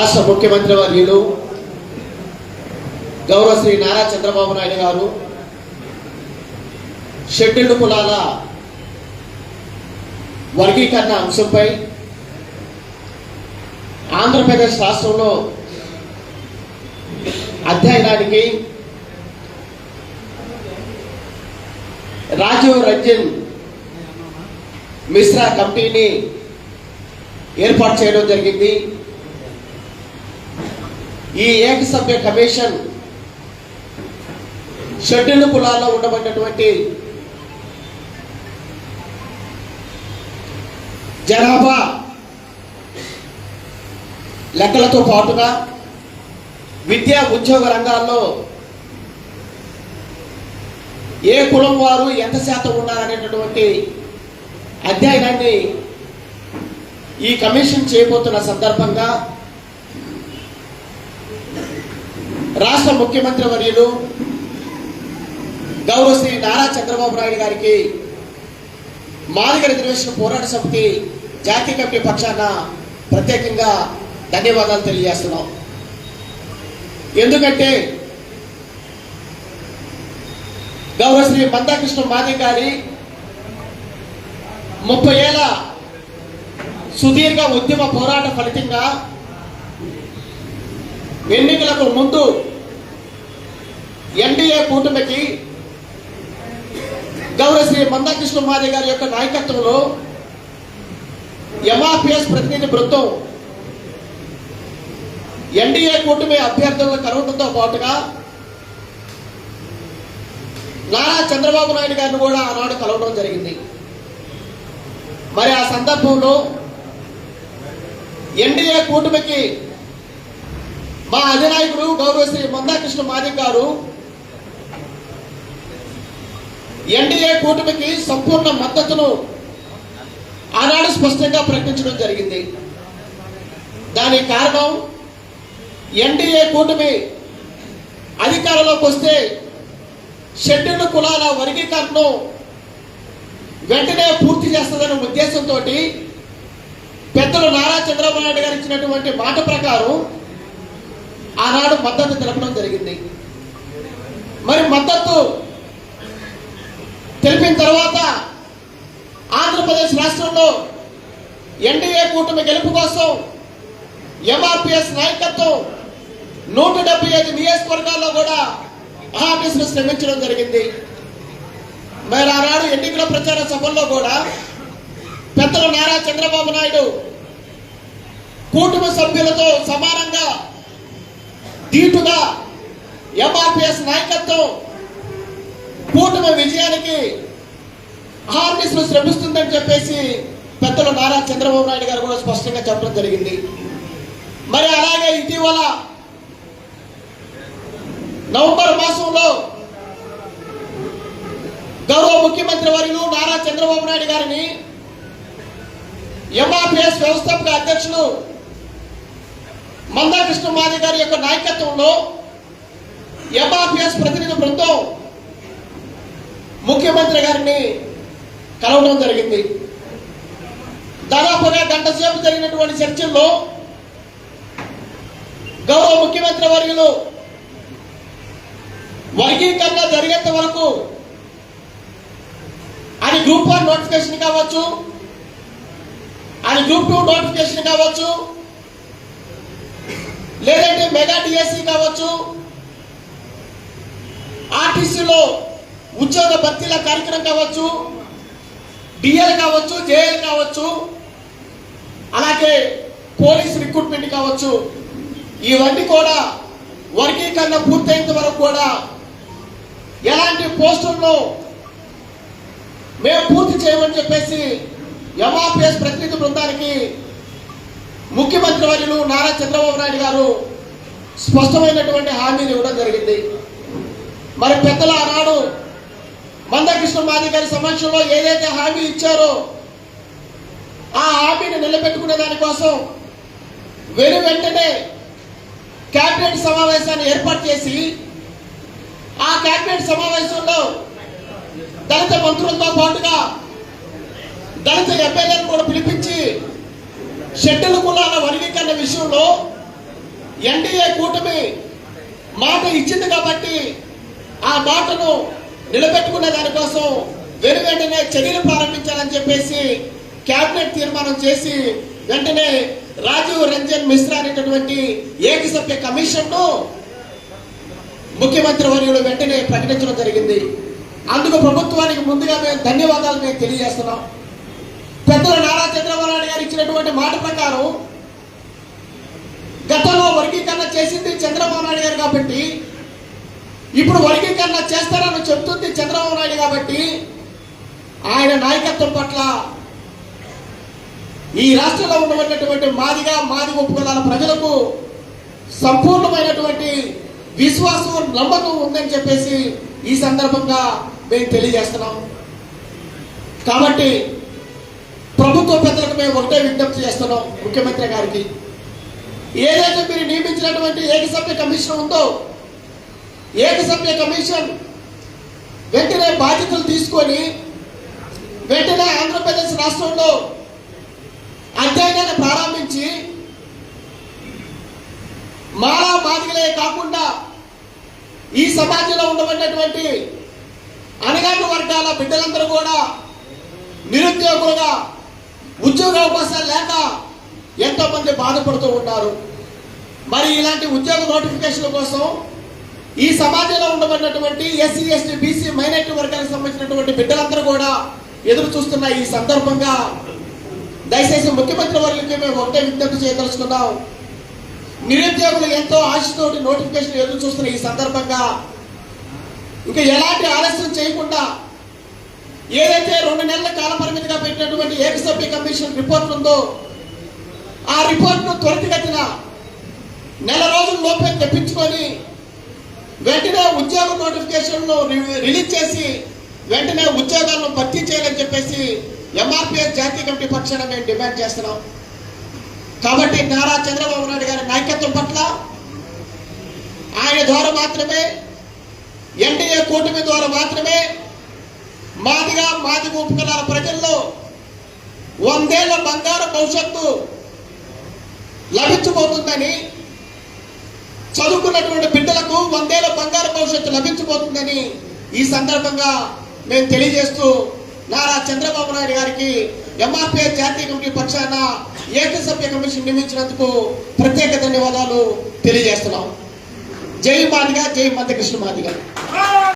రాష్ట్ర ముఖ్యమంత్రి వర్యులు గౌరవ శ్రీ నారా చంద్రబాబు నాయుడు గారు షెడ్యూల్డ్ కులాల వర్గీకరణ అంశంపై ఆంధ్రప్రదేశ్ రాష్ట్రంలో అధ్యయనానికి రాజీవ్ రంజన్ మిశ్రా కమిటీని ఏర్పాటు చేయడం జరిగింది. ఈ ఏకసభ్య కమిషన్ షెడ్యూల్ కులాల్లో ఉండబడినటువంటి జనాభా లెక్కలతో పాటుగా విద్యా ఉద్యోగ రంగాల్లో ఏ కులం వారు ఎంత శాతం ఉన్నారనేటటువంటి అధ్యయనాన్ని ఈ కమిషన్ చేయబోతున్న సందర్భంగా రాష్ట్ర ముఖ్యమంత్రి వర్యులు గౌరవ శ్రీ నారా చంద్రబాబు నాయుడు గారికి మాదిగ రిజర్వేషన్ పోరాట సమితి జాతీయ కమిటీ పక్షాన ప్రత్యేకంగా ధన్యవాదాలు తెలియజేస్తున్నాం. ఎందుకంటే గౌరవ శ్రీ మందాకృష్ణ మాది గారి ముప్పై ఏళ్ళ సుదీర్ఘ ఉద్యమ పోరాట ఫలితంగా ఎన్నికలకు ముందు ఎన్డీఏ కూటమికి గౌరవశ్రీ మందాకృష్ణ మాది గారి యొక్క నాయకత్వంలో ఎంఆర్పిఎస్ ప్రతినిధి బృందం ఎన్డీఏ కూటమి అభ్యర్థులను కలవడంతో పాటుగా నారా చంద్రబాబు నాయుడు గారిని కూడా ఆనాడు కలవడం జరిగింది. మరి ఆ సందర్భంలో ఎన్డీఏ కూటమికి మా అధినాయకుడు గౌరవశ్రీ మందాకృష్ణ మాదిక్ గారు ఎన్డీఏ కూటమికి సంపూర్ణ మద్దతును ఆనాడు స్పష్టంగా ప్రకటించడం జరిగింది. దానికి కారణం ఎన్డీఏ కూటమి అధికారంలోకి వస్తే షెడ్యూల్ కులాల వర్గీకరణను వెంటనే పూర్తి చేస్తుందనే ఉద్దేశంతో పెద్దలు నారా చంద్రబాబు నాయుడు గారు ఇచ్చినటువంటి మాట ప్రకారం ఆనాడు మద్దతు తెలపడం జరిగింది మరి మద్దతు తెలిపిన తర్వాత ఆంధ్రప్రదేశ్ రాష్ట్రంలో ఎన్డీఏ కూటమి గెలుపు కోసం ఎంఆర్పిఎస్ నాయకత్వం నూట డెబ్బై ఐదు నియోజకవర్గాల్లో కూడా ఆఫీసులు శ్రమించడం జరిగింది. మరి ఆనాడు ఎన్నికల ప్రచార సభల్లో కూడా పెద్దలు నారా చంద్రబాబు నాయుడు కూటమి సభ్యులతో సమానంగా ధీటుగా ఎంఆర్పిఎస్ నాయకత్వం కూటమి విజయానికి హార్నిస్ను శ్రమిస్తుందని చెప్పేసి పెద్దలు నారా చంద్రబాబు నాయుడు గారు కూడా స్పష్టంగా చెప్పడం జరిగింది. మరి అలాగే ఇటీవల నవంబర్ మాసంలో గౌరవ ముఖ్యమంత్రి వర్యులు నారా చంద్రబాబు నాయుడు గారిని ఎంఆర్పిఎస్ వ్యవస్థాపక అధ్యక్షులు మందాకృష్ణ మాది గారి యొక్క నాయకత్వంలో ఎంఆర్పిఎస్ ప్రతినిధి బృందం ముఖ్యమంత్రి గారిని కలవడం జరిగింది. దాదాపుగా గంట సేపు జరిగినటువంటి చర్చల్లో గౌరవ ముఖ్యమంత్రి వర్గులు వర్గీకరణ జరిగేంత వరకు అది గ్రూప్ వన్ నోటిఫికేషన్ కావచ్చు అది గ్రూప్ టూ నోటిఫికేషన్ కావచ్చు లేదంటే మెగా డిఎస్సి కావచ్చు ఆర్టీసీలో ఉద్యోగ భర్తీల కార్యక్రమం కావచ్చు డిఎల్ కావచ్చు జేఎల్ కావచ్చు అలాగే పోలీస్ రిక్రూట్మెంట్ కావచ్చు ఇవన్నీ కూడా వర్గీకరణ పూర్తయిన వరకు కూడా ఎలాంటి పోస్టులను మేము పూర్తి చేయమని చెప్పేసి ఎంఆర్పిఎస్ ప్రతినిధి బృందానికి ముఖ్యమంత్రి వర్యులు నారా చంద్రబాబు నాయుడు గారు స్పష్టమైనటువంటి హామీని ఇవ్వడం జరిగింది. మరి పెద్దల ఆనాడు మందకృష్ణ మాది గారి సమక్షంలో ఏదైతే హామీ ఇచ్చారో ఆ హామీని నిలబెట్టుకునే దానికోసం వెను వెంటనే కేబినెట్ సమావేశాన్ని ఏర్పాటు చేసి ఆ కేబినెట్ సమావేశంలో దళిత మంత్రులతో పాటుగా దళిత ఎమ్మెల్యేలను కూడా పిలిపించి షెడ్యూల్ కులాల వర్గీకరణ విషయంలో ఎన్డీఏ కూటమి మాట ఇచ్చింది కాబట్టి ఆ మాటను నిలబెట్టుకున్న దానికోసం వెను వెంటనే చర్యలు ప్రారంభించాలని చెప్పేసి కేబినెట్ తీర్మానం చేసి వెంటనే రాజీవ్ రంజన్ మిశ్రా అనేటటువంటి ఏకసభ్య కమిషన్ను ముఖ్యమంత్రి వర్యులు వెంటనే ప్రకటించడం జరిగింది. అందుకు ప్రభుత్వానికి ముందుగా మేము ధన్యవాదాలు మేము తెలియజేస్తున్నాం. పెద్దలు నారా చంద్రబాబు నాయుడు గారు ఇచ్చినటువంటి మాట ప్రకారం గతంలో వర్గీకరణ చేసింది చంద్రబాబు నాయుడు గారు కాబట్టి ఇప్పుడు వర్గీకరణ చేస్తారని చెప్తుంది చంద్రబాబు నాయుడు కాబట్టి ఆయన నాయకత్వం పట్ల ఈ రాష్ట్రంలో ఉన్నటువంటి మాదిగా మాది ఉపకులాల ప్రజలకు సంపూర్ణమైనటువంటి విశ్వాసం నమ్మకం ఉందని చెప్పేసి ఈ సందర్భంగా మేము తెలియజేస్తున్నాం. కాబట్టి ప్రభుత్వ పెద్దలకు మేము ఒకటే విజ్ఞప్తి చేస్తున్నాం ముఖ్యమంత్రి గారికి. ఏదైతే మీరు నియమించినటువంటి ఏకసభ్య కమిషన్ ఉందో ఏకసభ్య కమిషన్ వెంటనే బాధ్యతలు తీసుకొని వెంటనే ఆంధ్రప్రదేశ్ రాష్ట్రంలో అధ్యయనాన్ని ప్రారంభించి మాలా బాధికలే కాకుండా ఈ సమాజంలో ఉండబడినటువంటి అణగారిన వర్గాల బిడ్డలందరూ కూడా నిరుద్యోగులుగా ఉద్యోగ అవకాశాలు లేక ఎంతోమంది బాధపడుతూ ఉంటారు మరి ఇలాంటి ఉద్యోగ నోటిఫికేషన్ల కోసం ఈ సమాజంలో ఉండబడినటువంటి ఎస్సీ ఎస్టీ బీసీ మైనారిటీ వర్గానికి సంబంధించినటువంటి బిడ్డలందరూ కూడా ఎదురు చూస్తున్న ఈ సందర్భంగా దయచేసి ముఖ్యమంత్రి వర్గకి మేము ఒకటే విజ్ఞప్తి చేయదలుచుకున్నాం. నిరుద్యోగులు ఎంతో ఆశతోటి నోటిఫికేషన్ ఎదురు చూస్తున్న ఈ సందర్భంగా ఇంకా ఎలాంటి ఆలస్యం చేయకుండా ఏదైతే రెండు నెలల కాల పరిమితిగా పెట్టినటువంటి ఏకసభ్య కమిషన్ రిపోర్ట్ ఉందో ఆ రిపోర్ట్ను త్వరితగతిన నెల రోజుల లోపే తెప్పించుకొని వెంటనే ఉద్యోగ నోటిఫికేషన్ను రిలీజ్ చేసి వెంటనే ఉద్యోగాలను భర్తీ చేయాలని చెప్పేసి ఎంఆర్పిఎస్ జాతీయ కమిటీ పక్షాన మేము డిమాండ్ చేస్తున్నాం. కాబట్టి నారా చంద్రబాబు నాయుడు గారి నాయకత్వం పట్ల ఆయన ద్వారా మాత్రమే ఎన్డీఏ కూటమి ద్వారా మాత్రమే మాదిగా మాదిగ ఉపకులాల ప్రజల్లో వందేళ్ళ బంగారు భవిష్యత్తు లభించబోతుందని చదువుకున్నటువంటి బిడ్డలకు వందేల బంగారు భవిష్యత్తు లభించబోతుందని ఈ సందర్భంగా మేము తెలియజేస్తూ నారా చంద్రబాబు నాయుడు గారికి ఎంఆర్పీఐ జాతీయ కమిటీ పక్షాన ఏకసభ్య కమిషన్ నియమించినందుకు ప్రత్యేక ధన్యవాదాలు తెలియజేస్తున్నాం. జై మాదిగా జై మందకృష్ణ మాదిగా.